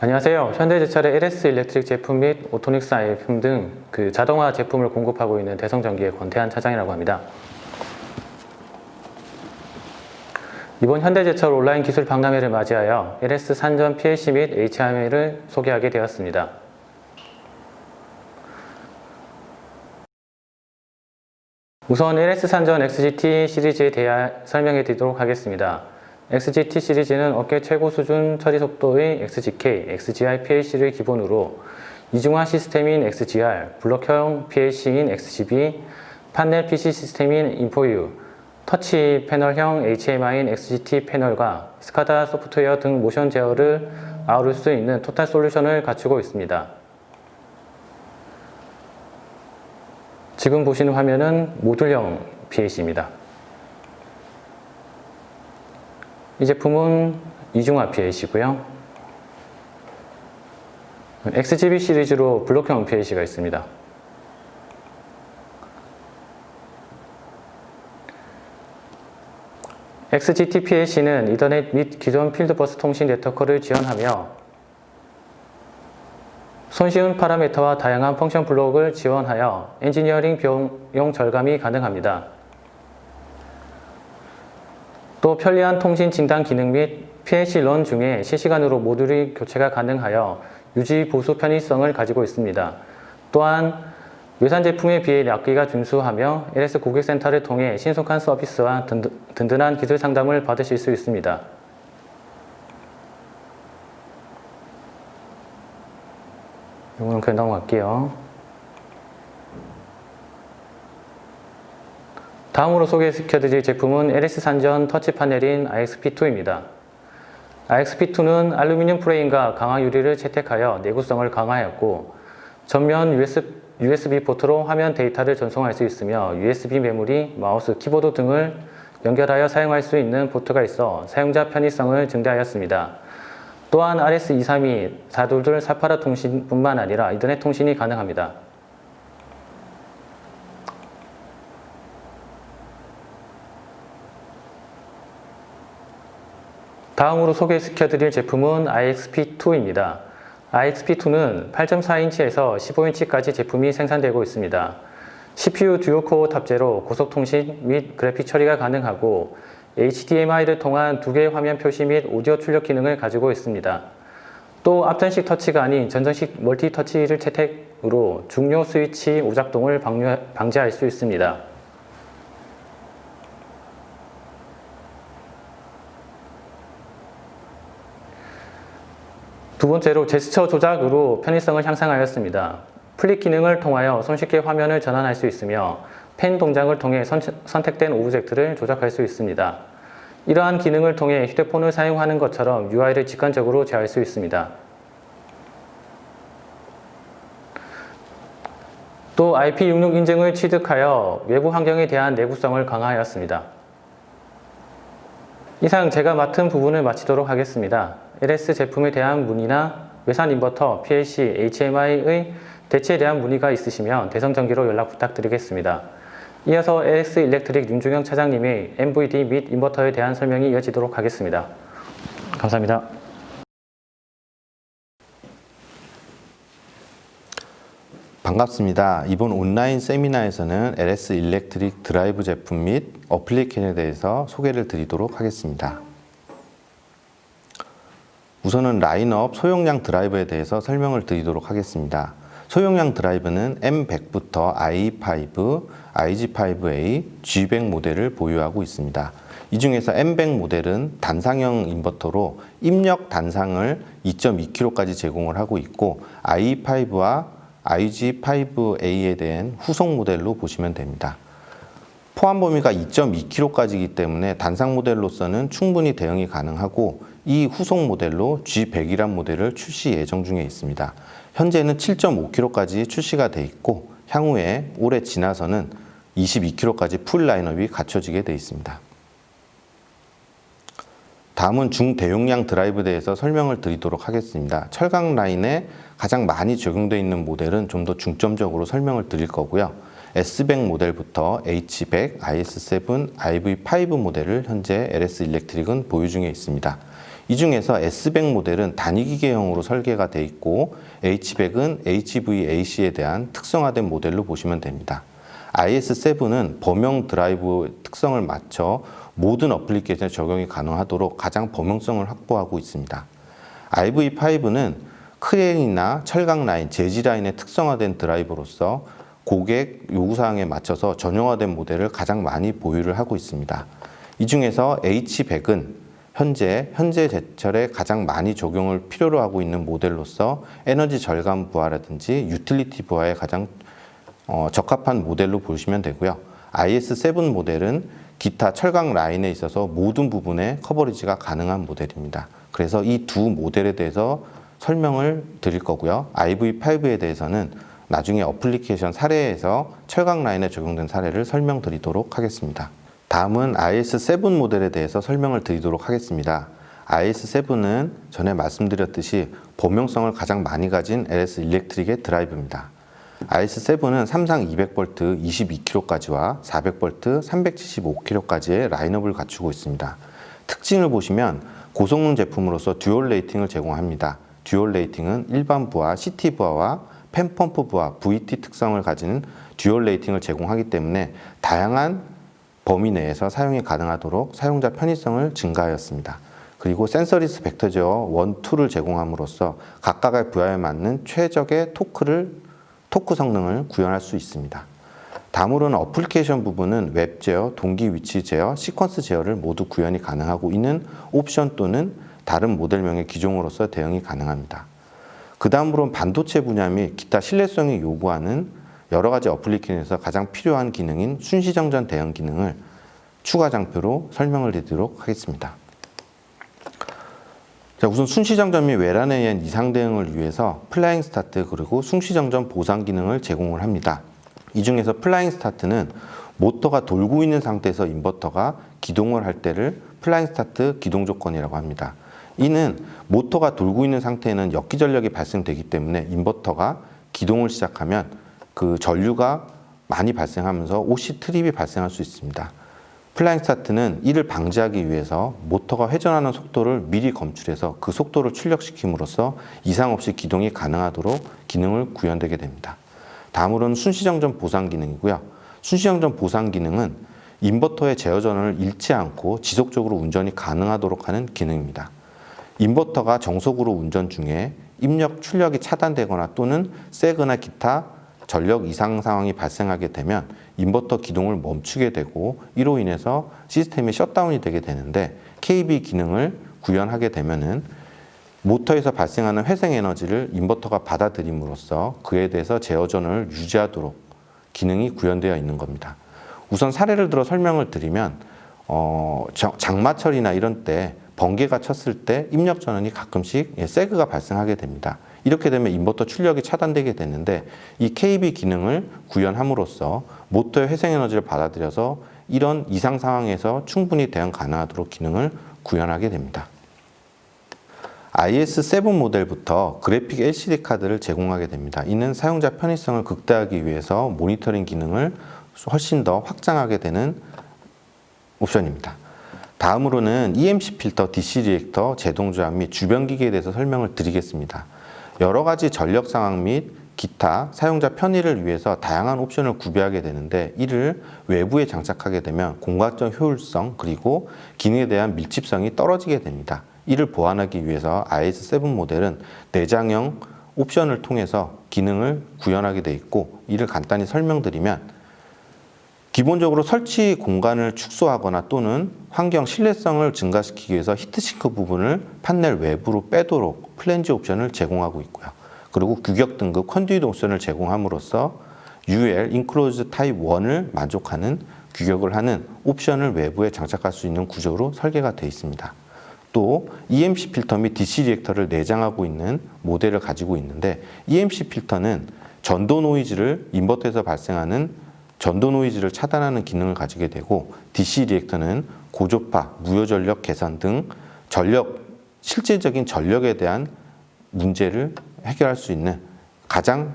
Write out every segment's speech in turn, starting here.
안녕하세요. 현대제철의 LS 일렉트릭 제품 및 오토닉스 IFM 등그 자동화 제품을 공급하고 있는 대성전기의 권태한 차장이라고 합니다. 이번 현대제철 온라인 기술 박람회를 맞이하여 LS 산전 PLC 및 HMI를 소개하게 되었습니다. 우선 LS 산전 XGT 시리즈에 대해 설명해 드리도록 하겠습니다. XGT 시리즈는 업계 최고 수준 처리 속도의 XGK, XGR PLC를 기본으로 이중화 시스템인 XGR, 블록형 PLC인 XGB, 판넬 PC 시스템인 인포유, 터치 패널형 HMI인 XGT 패널과 스카다 소프트웨어 등 모션 제어를 아우를 수 있는 토탈 솔루션을 갖추고 있습니다. 지금 보시는 화면은 모듈형 PLC입니다. 이 제품은 이중화 PLC고요. XGB 시리즈로 블록형 PLC가 있습니다. XGT PLC는 이더넷 및 기존 필드버스 통신 네트워크를 지원하며 손쉬운 파라미터와 다양한 펑션 블록을 지원하여 엔지니어링 비용 절감이 가능합니다. 또 편리한 통신 진단 기능 및 PLC 런 중에 실시간으로 모듈이 교체가 가능하여 유지 보수 편의성을 가지고 있습니다. 또한 외산 제품에 비해 납기가 준수하며 LS 고객센터를 통해 신속한 서비스와 든든한 기술 상담을 받으실 수 있습니다. 이거는 그냥 넘어갈게요. 다음으로 소개시켜드릴 제품은 LS 산전 터치 파넬인 IXP2입니다. IXP2는 알루미늄 프레임과 강화 유리를 채택하여 내구성을 강화하였고 전면 USB 포트로 화면 데이터를 전송할 수 있으며 USB 메모리, 마우스, 키보드 등을 연결하여 사용할 수 있는 포트가 있어 사용자 편의성을 증대하였습니다. 또한 RS232, 422, 488 통신뿐만 아니라 인터넷 통신이 가능합니다. 다음으로 소개시켜드릴 제품은 IXP2입니다. IXP2는 8.4인치에서 15인치까지 제품이 생산되고 있습니다. CPU 듀오코어 탑재로 고속통신 및 그래픽 처리가 가능하고 HDMI를 통한 두 개의 화면 표시 및 오디오 출력 기능을 가지고 있습니다. 또 앞전식 터치가 아닌 전전식 멀티 터치를 채택으로 중요 스위치 오작동을 방지할 수 있습니다. 두 번째로 제스처 조작으로 편의성을 향상하였습니다. 플릭 기능을 통하여 손쉽게 화면을 전환할 수 있으며 펜 동작을 통해 선, 택된 오브젝트를 조작할 수 있습니다. 이러한 기능을 통해 휴대폰을 사용하는 것처럼 UI를 직관적으로 제어할 수 있습니다. 또 IP66 인증을 취득하여 외부 환경에 대한 내구성을 강화하였습니다. 이상 제가 맡은 부분을 마치도록 하겠습니다. LS 제품에 대한 문의나 외산 인버터, PLC, HMI의 대체에 대한 문의가 있으시면 대성전기로 연락 부탁드리겠습니다. 이어서 LS 일렉트릭 윤중영 차장님의 MVD 및 인버터에 대한 설명이 이어지도록 하겠습니다. 감사합니다. 반갑습니다. 이번 온라인 세미나에서는 LS 일렉트릭 드라이브 제품 및 어플리케이션에 대해서 소개를 드리도록 하겠습니다. 우선은 라인업 소용량 드라이버에 대해서 설명을 드리도록 하겠습니다. 소용량 드라이브는 M100부터 i5, IG5A, G100 모델을 보유하고 있습니다. 이 중에서 M100 모델은 단상형 인버터로 입력 단상을 2.2kg까지 제공을 하고 있고 i5와 IG5A에 대한 후속 모델로 보시면 됩니다. 포함 범위가 2.2kg까지이기 때문에 단상 모델로서는 충분히 대응이 가능하고 이 후속 모델로 G100이란 모델을 출시 예정 중에 있습니다. 현재는 7.5kg까지 출시가 돼 있고 향후에 올해 지나서는 22kg까지 풀 라인업이 갖춰지게 돼 있습니다. 다음은 중대용량 드라이브에 대해서 설명을 드리도록 하겠습니다. 철강 라인에 가장 많이 적용되어 있는 모델은 좀 더 중점적으로 설명을 드릴 거고요. S100 모델부터 H100, IS7, IV5 모델을 현재 LS 일렉트릭은 보유 중에 있습니다. 이 중에서 S100 모델은 단위기계형으로 설계가 돼 있고 H100은 HVAC에 대한 특성화된 모델로 보시면 됩니다. IS7은 범용 드라이브 특성을 맞춰 모든 어플리케이션에 적용이 가능하도록 가장 범용성을 확보하고 있습니다. IV5는 크레인이나 철강 라인, 라인에 특성화된 드라이버로서 고객 요구사항에 맞춰서 전용화된 모델을 가장 많이 보유를 하고 있습니다. 이 중에서 H100은 현재 현재 제철에 가장 많이 적용을 필요로 하고 있는 모델로서 에너지 절감 부하라든지 유틸리티 부하에 가장 어, 적합한 모델로 보시면 되고요. IS7 모델은 기타 철강 라인에 있어서 모든 부분에 커버리지가 가능한 모델입니다. 그래서 이 두 모델에 대해서 설명을 드릴 거고요. IV5에 대해서는 나중에 어플리케이션 사례에서 철강 라인에 적용된 사례를 설명드리도록 하겠습니다. 다음은 IS7 모델에 대해서 설명을 드리도록 하겠습니다. IS7은 전에 말씀드렸듯이 범용성을 가장 많이 가진 LS 일렉트릭의 드라이브입니다. IS7은 삼상 200V 22kg까지와 400V 375kg까지의 라인업을 갖추고 있습니다. 특징을 보시면 고성능 제품으로서 듀얼 레이팅을 제공합니다. 듀얼 레이팅은 일반 부하, CT 부하와 팬 펌프 부하, VT 특성을 가진 듀얼 레이팅을 제공하기 때문에 다양한 범위 내에서 사용이 가능하도록 사용자 편의성을 증가하였습니다. 그리고 센서리스 벡터 제어 1, 2를 제공함으로써 각각의 부하에 맞는 최적의 토크를 토크 성능을 구현할 수 있습니다. 다음으로는 어플리케이션 부분은 웹 제어, 동기 위치 제어, 시퀀스 제어를 모두 구현이 가능하고 있는 옵션 또는 다른 모델명의 기종으로서 대응이 가능합니다. 그 다음으로는 반도체 분야 및 기타 신뢰성이 요구하는 여러 가지 어플리케이션에서 가장 필요한 기능인 순시정전 대응 기능을 추가 장표로 설명을 드리도록 하겠습니다. 자, 우선 순시정전 및 외란에 의한 이상 대응을 위해서 플라잉 스타트 그리고 순시정전 보상 기능을 제공을 합니다. 이 중에서 플라잉 스타트는 모터가 돌고 있는 상태에서 인버터가 기동을 할 때를 플라잉 스타트 기동 조건이라고 합니다. 이는 모터가 돌고 있는 상태에는 역기 전력이 발생되기 때문에 인버터가 기동을 시작하면 그 전류가 많이 발생하면서 OC 트립이 발생할 수 있습니다. 플라잉 스타트는 이를 방지하기 위해서 모터가 회전하는 속도를 미리 검출해서 그 속도를 출력시킴으로써 이상 없이 기동이 가능하도록 기능을 구현되게 됩니다. 다음으로는 순시정전 보상 기능이고요. 순시정전 보상 기능은 인버터의 제어 전원을 잃지 않고 지속적으로 운전이 가능하도록 하는 기능입니다. 인버터가 정속으로 운전 중에 입력 출력이 차단되거나 또는 세거나 기타 전력 이상 상황이 발생하게 되면 인버터 기동을 멈추게 되고 이로 인해서 시스템이 셧다운이 되게 되는데 KB 기능을 구현하게 되면은 모터에서 발생하는 회생 에너지를 인버터가 받아들임으로써 그에 대해서 제어 전원을 유지하도록 기능이 구현되어 있는 겁니다. 우선 사례를 들어 설명을 드리면 어, 정- 장마철이나 이런 때 번개가 쳤을 때 입력 전원이 가끔씩 예, 세그가 발생하게 됩니다. 이렇게 되면 인버터 출력이 차단되게 되는데 이 KB 기능을 구현함으로써 모터의 회생 에너지를 받아들여서 이런 이상 상황에서 충분히 대응 가능하도록 기능을 구현하게 됩니다. IS7 모델부터 그래픽 LCD 카드를 제공하게 됩니다. 이는 사용자 편의성을 극대화하기 위해서 모니터링 기능을 훨씬 더 확장하게 되는 옵션입니다. 다음으로는 EMC 필터, DC 리액터, 제동 조합 및 주변 기기에 대해서 설명을 드리겠습니다. 여러 가지 전력 상황 및 기타 사용자 편의를 위해서 다양한 옵션을 구비하게 되는데 이를 외부에 장착하게 되면 공간적 효율성 그리고 기능에 대한 밀집성이 떨어지게 됩니다. 이를 보완하기 위해서 IS7 모델은 내장형 옵션을 통해서 기능을 구현하게 돼 있고 이를 간단히 설명드리면 기본적으로 설치 공간을 축소하거나 또는 환경 신뢰성을 증가시키기 위해서 히트싱크 부분을 판넬 외부로 빼도록 플랜지 옵션을 제공하고 있고요. 그리고 규격 등급 컨듀it 옵션을 제공함으로써 UL 인클로즈 타입 1을 만족하는 규격을 하는 옵션을 외부에 장착할 수 있는 구조로 설계가 되어 있습니다. 또 EMC 필터 및 DC 리액터를 내장하고 있는 모델을 가지고 있는데 EMC 필터는 전도 노이즈를 인버터에서 발생하는 전도 노이즈를 차단하는 기능을 가지게 되고 DC 리액터는 고조파, 무효 전력 개선 등 전력 실질적인 전력에 대한 문제를 해결할 수 있는 가장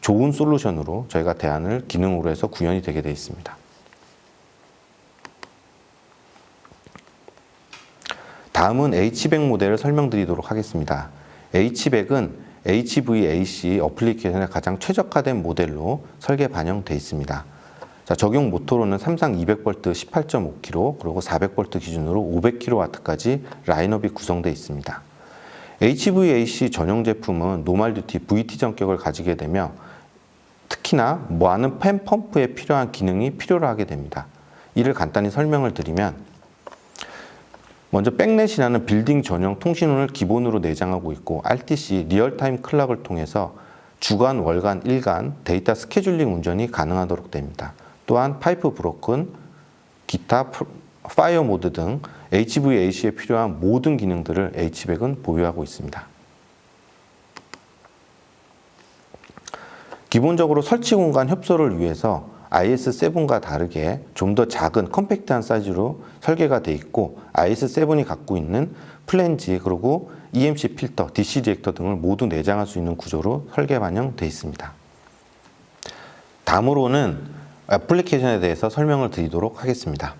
좋은 솔루션으로 저희가 대안을 기능으로 해서 구현이 되게 되어 있습니다. 다음은 H100 모델을 설명드리도록 하겠습니다. H100은 HVAC 어플리케이션에 가장 최적화된 모델로 설계 반영돼 있습니다. 자, 적용 모토로는 삼성 200V 18.5kW 그리고 400V 기준으로 500kW까지 라인업이 구성되어 있습니다. HVAC 전용 제품은 노멀 듀티 VT 전격을 가지게 되며 특히나 많은 팬 펌프에 필요한 기능이 필요로 하게 됩니다. 이를 간단히 설명을 드리면 먼저 백넷이라는 빌딩 전용 통신원을 기본으로 내장하고 있고 RTC 리얼타임 클락을 통해서 주간, 월간, 일간 데이터 스케줄링 운전이 가능하도록 됩니다. 또한 파이프 브로큰, 기타, 프- 파이어 모드 등 HVAC에 필요한 모든 기능들을 H백은 보유하고 있습니다. 기본적으로 설치 공간 협소를 위해서 IS7과 다르게 좀 더 작은 컴팩트한 사이즈로 설계가 돼 있고 IS7이 갖고 있는 플랜지 그리고 EMC 필터, DC 리액터 등을 모두 내장할 수 있는 구조로 설계 반영돼 있습니다. 다음으로는 애플리케이션에 대해서 설명을 드리도록 하겠습니다.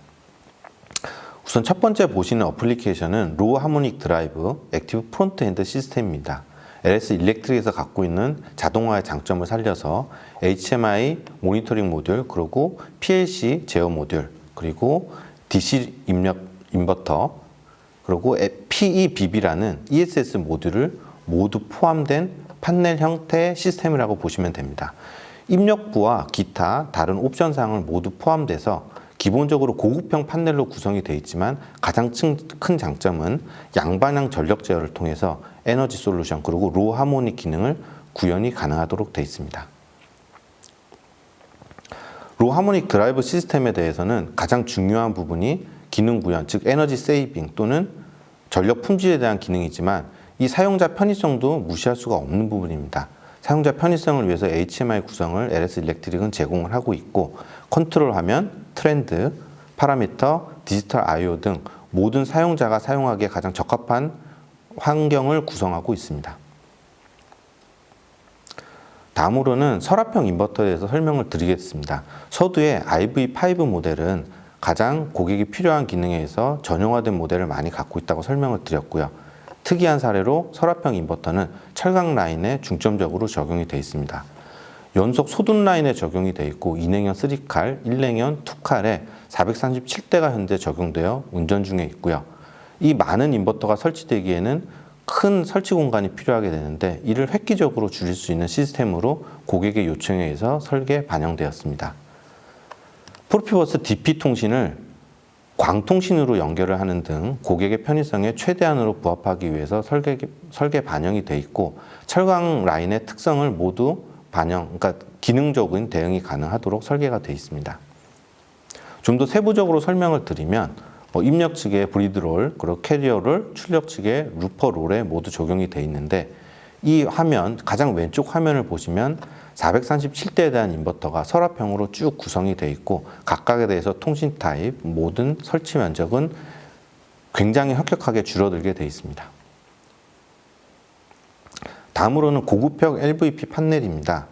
우선 첫 번째 보시는 어플리케이션은 로우 하모닉 드라이브 액티브 프론트 엔드 시스템입니다. LS 일렉트릭에서 갖고 있는 자동화의 장점을 살려서 HMI 모니터링 모듈, 그리고 PLC 제어 모듈, 그리고 DC 입력 인버터, 그리고 PEBB라는 ESS 모듈을 모두 포함된 판넬 형태의 시스템이라고 보시면 됩니다. 입력부와 기타 다른 옵션 사항을 모두 포함돼서 기본적으로 고급형 판넬로 구성이 되어 있지만 가장 층- 큰 장점은 양반향 전력 제어를 통해서 에너지 솔루션 그리고 로 하모닉 기능을 구현이 가능하도록 되어 있습니다. 로 하모닉 드라이브 시스템에 대해서는 가장 중요한 부분이 기능 구현, 즉 에너지 세이빙 또는 전력 품질에 대한 기능이지만 이 사용자 편의성도 무시할 수가 없는 부분입니다. 사용자 편의성을 위해서 HMI 구성을 LS 일렉트릭은 제공을 하고 있고 컨트롤 화면, 트렌드, 파라미터, 디지털 I/O 등 모든 사용자가 사용하기에 가장 적합한 환경을 구성하고 있습니다. 다음으로는 서랍형 인버터에 대해서 설명을 드리겠습니다. 서두의 IV5 모델은 가장 고객이 필요한 기능에 의해서 전용화된 모델을 많이 갖고 있다고 설명을 드렸고요. 특이한 사례로 서랍형 인버터는 철강 라인에 중점적으로 적용이 되어 있습니다. 연속 소둔 라인에 적용이 되어 있고 인행형 3칼, 1행형 2칼에 437대가 현재 적용되어 운전 중에 있고요. 이 많은 인버터가 설치되기에는 큰 설치 공간이 필요하게 되는데 이를 획기적으로 줄일 수 있는 시스템으로 고객의 요청에 의해서 설계 반영되었습니다. 프로피버스 DP 통신을 광통신으로 연결을 하는 등 고객의 편의성에 최대한으로 부합하기 위해서 설계, 설계 반영이 돼 있고 철강 라인의 특성을 모두 반영, 그러니까 기능적인 대응이 가능하도록 설계가 돼 있습니다. 좀 더 세부적으로 설명을 드리면 뭐 입력 측에 브리드롤, 그리고 캐리어롤, 출력 측에 루퍼롤에 모두 적용이 돼 있는데 이 화면, 가장 왼쪽 화면을 보시면 437대에 대한 인버터가 서랍형으로 쭉 구성이 돼 있고 각각에 대해서 통신 타입, 모든 설치 면적은 굉장히 혁혁하게 줄어들게 돼 있습니다. 다음으로는 고급형 LVP 판넬입니다.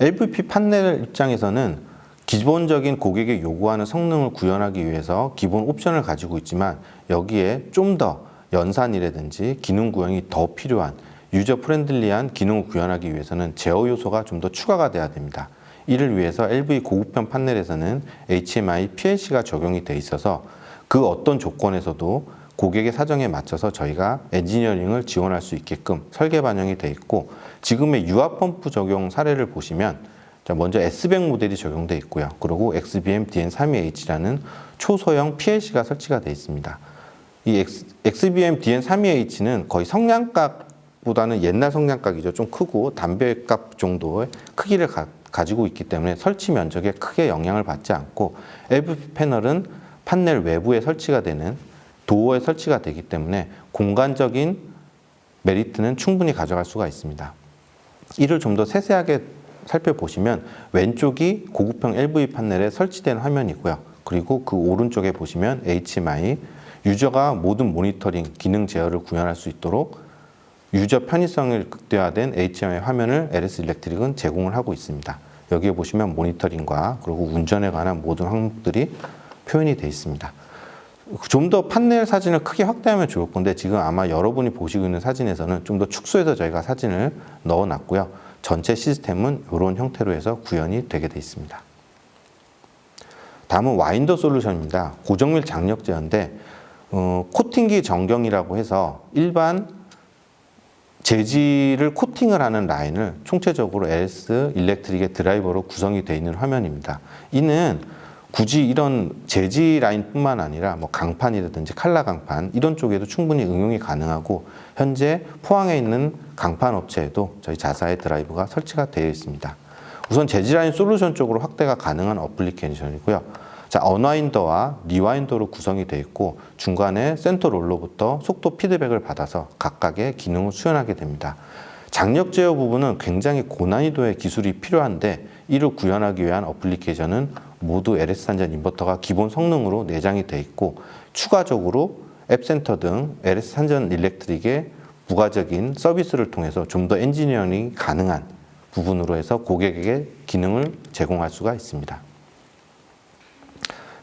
LVP 판넬 입장에서는 기본적인 고객이 요구하는 성능을 구현하기 위해서 기본 옵션을 가지고 있지만 여기에 좀 더 연산이라든지 기능 구현이 더 필요한 유저 프렌들리한 기능을 구현하기 위해서는 제어 요소가 좀 더 추가가 돼야 됩니다. 이를 위해서 LV 고급형 판넬에서는 HMI, PLC가 적용이 돼 있어서 그 어떤 조건에서도 고객의 사정에 맞춰서 저희가 엔지니어링을 지원할 수 있게끔 설계 반영이 돼 있고 지금의 유압 펌프 적용 사례를 보시면 자, 먼저 S100 모델이 적용돼 있고요. 그리고 XBM DN32H라는 초소형 PLC가 설치가 돼 있습니다. 이 X, XBM DN32H는 거의 성냥갑 보다는 옛날 성냥갑이죠. 좀 크고 담배갑 정도의 크기를 가, 가지고 있기 때문에 설치 면적에 크게 영향을 받지 않고 LVP 패널은 판넬 외부에 설치가 되는 도어에 설치가 되기 때문에 공간적인 메리트는 충분히 가져갈 수가 있습니다. 이를 좀 더 세세하게 살펴보시면 왼쪽이 고급형 LV 판넬에 설치된 화면이고요. 그리고 그 오른쪽에 보시면 HMI 유저가 모든 모니터링 기능 제어를 구현할 수 있도록 유저 편의성을 극대화된 HMI 화면을 LS 일렉트릭은 제공을 하고 있습니다. 여기에 보시면 모니터링과 그리고 운전에 관한 모든 항목들이 표현이 되어 있습니다. 좀 더 판넬 사진을 크게 확대하면 좋을 건데 지금 아마 여러분이 보시고 있는 사진에서는 좀 더 축소해서 저희가 사진을 넣어 놨고요. 전체 시스템은 이런 형태로 해서 구현이 되게 돼 있습니다. 다음은 와인더 솔루션입니다. 고정밀 장력 제어인데 어, 코팅기 전경이라고 해서 일반 재질을 코팅을 하는 라인을 총체적으로 LS 일렉트릭의 드라이버로 구성이 되어 있는 화면입니다. 이는 굳이 이런 재질 라인뿐만 아니라 뭐 강판이라든지 칼라 강판 이런 쪽에도 충분히 응용이 가능하고 현재 포항에 있는 강판 업체에도 저희 자사의 드라이브가 설치가 되어 있습니다. 우선 재질 라인 솔루션 쪽으로 확대가 가능한 어플리케이션이고요. 자, 언와인더와 리와인더로 구성이 되어 있고 중간에 센터 롤러부터 속도 피드백을 받아서 각각의 기능을 수행하게 됩니다. 장력 제어 부분은 굉장히 고난이도의 기술이 필요한데 이를 구현하기 위한 어플리케이션은 모두 LS 산전 인버터가 기본 성능으로 내장이 되어 있고 추가적으로 앱센터 등 LS 산전 일렉트릭의 부가적인 서비스를 통해서 좀 더 엔지니어링이 가능한 부분으로 해서 고객에게 기능을 제공할 수가 있습니다.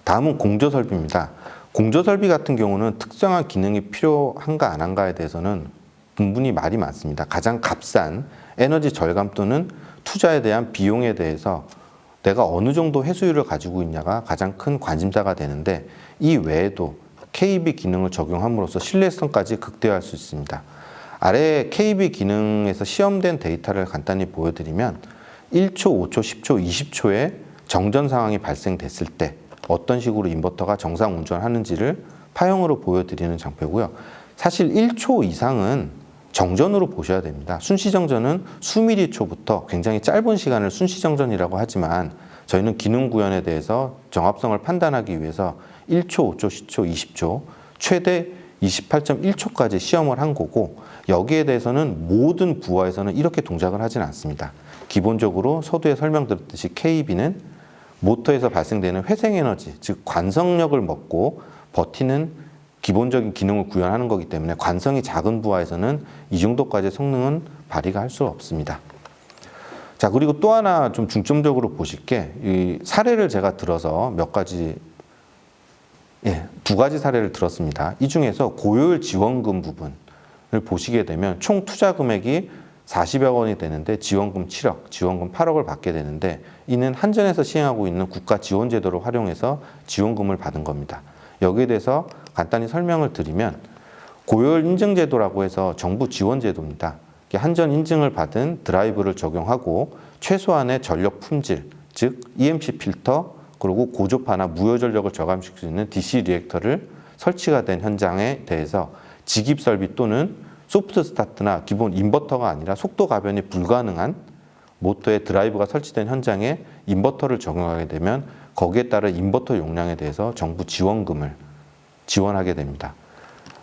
다음은 공조 설비입니다. 공조 설비 같은 경우는 특정한 기능이 필요한가 안 한가에 대해서는 분분히 말이 많습니다. 가장 값싼 에너지 절감 또는 투자에 대한 비용에 대해서 내가 어느 정도 회수율을 가지고 있냐가 가장 큰 관심사가 되는데 이 외에도 KB 기능을 적용함으로써 신뢰성까지 극대화할 수 있습니다. 아래 KB 기능에서 시험된 데이터를 간단히 보여드리면 1초, 5초, 10초, 20초에 정전 상황이 발생됐을 때 어떤 식으로 인버터가 정상 운전하는지를 파형으로 보여드리는 장표고요. 사실 1초 이상은 정전으로 보셔야 됩니다. 순시정전은 수미리 초부터 굉장히 짧은 시간을 순시정전이라고 하지만 저희는 기능 구현에 대해서 정합성을 판단하기 위해서 1초, 5초, 10초, 20초, 최대 28.1초까지 시험을 한 거고 여기에 대해서는 모든 부하에서는 이렇게 동작을 하진 않습니다. 기본적으로 서두에 설명드렸듯이 KB는 모터에서 발생되는 회생 에너지, 즉 관성력을 먹고 버티는 기본적인 기능을 구현하는 거기 때문에 관성이 작은 부하에서는 이 정도까지의 성능은 발휘가 할 수 없습니다. 자 그리고 또 하나 좀 중점적으로 보실 게 이 사례를 제가 들어서 몇 가지 예, 두 가지 사례를 들었습니다. 이 중에서 고효율 지원금 부분을 보시게 되면 총 투자 금액이 40여 원이 되는데 지원금 7억, 지원금 8억을 받게 되는데 이는 한전에서 시행하고 있는 국가 지원 제도를 활용해서 지원금을 받은 겁니다. 여기에 대해서 간단히 설명을 드리면 고효율 인증 제도라고 해서 정부 지원 제도입니다. 한전 인증을 받은 드라이브를 적용하고 최소한의 전력 품질, 즉 EMC 필터 그리고 고조파나 무효 전력을 저감시킬 수 있는 DC 리액터를 설치가 된 현장에 대해서 직입 설비 또는 소프트 스타트나 기본 인버터가 아니라 속도 가변이 불가능한 모터에 드라이브가 설치된 현장에 인버터를 적용하게 되면 거기에 따른 인버터 용량에 대해서 정부 지원금을 지원하게 됩니다.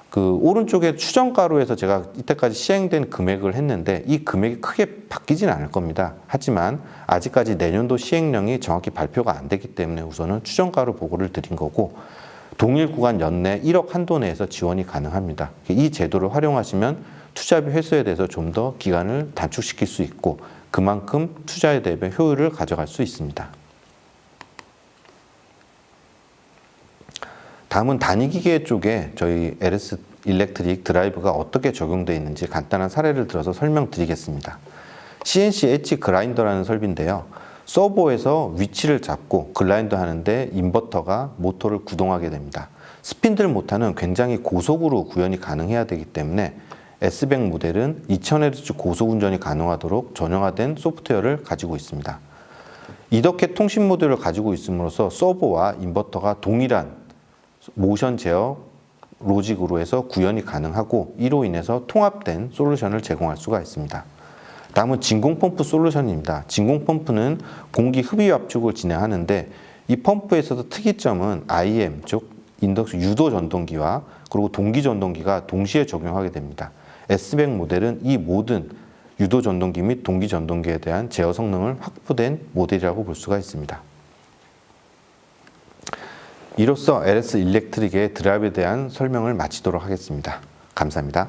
그 오른쪽에 추정가로에서 제가 이때까지 시행된 금액을 했는데 이 금액이 크게 바뀌지는 않을 겁니다. 하지만 아직까지 내년도 시행령이 정확히 발표가 안 됐기 때문에 우선은 추정가로 보고를 드린 거고 동일 구간 연내 1억 한도 내에서 지원이 가능합니다. 이 제도를 활용하시면 투자비 회수에 대해서 좀 더 기간을 단축시킬 수 있고 그만큼 투자에 대비 효율을 가져갈 수 있습니다. 다음은 단위 기계 쪽에 저희 LS 일렉트릭 드라이브가 어떻게 적용되어 있는지 간단한 사례를 들어서 설명드리겠습니다. CNC 엣지 그라인더라는 설비인데요. 서버에서 위치를 잡고 글라인더 하는데 인버터가 모터를 구동하게 됩니다. 스핀들 모터는 굉장히 고속으로 구현이 가능해야 되기 때문에 S백 모델은 2000Hz 고속 운전이 가능하도록 전형화된 소프트웨어를 가지고 있습니다. 이덕해 통신 모듈을 가지고 있음으로써 서버와 인버터가 동일한 모션 제어 로직으로 해서 구현이 가능하고 이로 인해서 통합된 솔루션을 제공할 수가 있습니다. 다음은 진공 펌프 솔루션입니다. 진공 펌프는 공기 흡입 압축을 진행하는데 이 펌프에서도 특이점은 IM 즉 인덕스 유도 전동기와 그리고 동기 전동기가 동시에 적용하게 됩니다. S백 모델은 이 모든 유도 전동기 및 동기 전동기에 대한 제어 성능을 확보된 모델이라고 볼 수가 있습니다. 이로써 LS 일렉트릭의 드라이브에 대한 설명을 마치도록 하겠습니다. 감사합니다.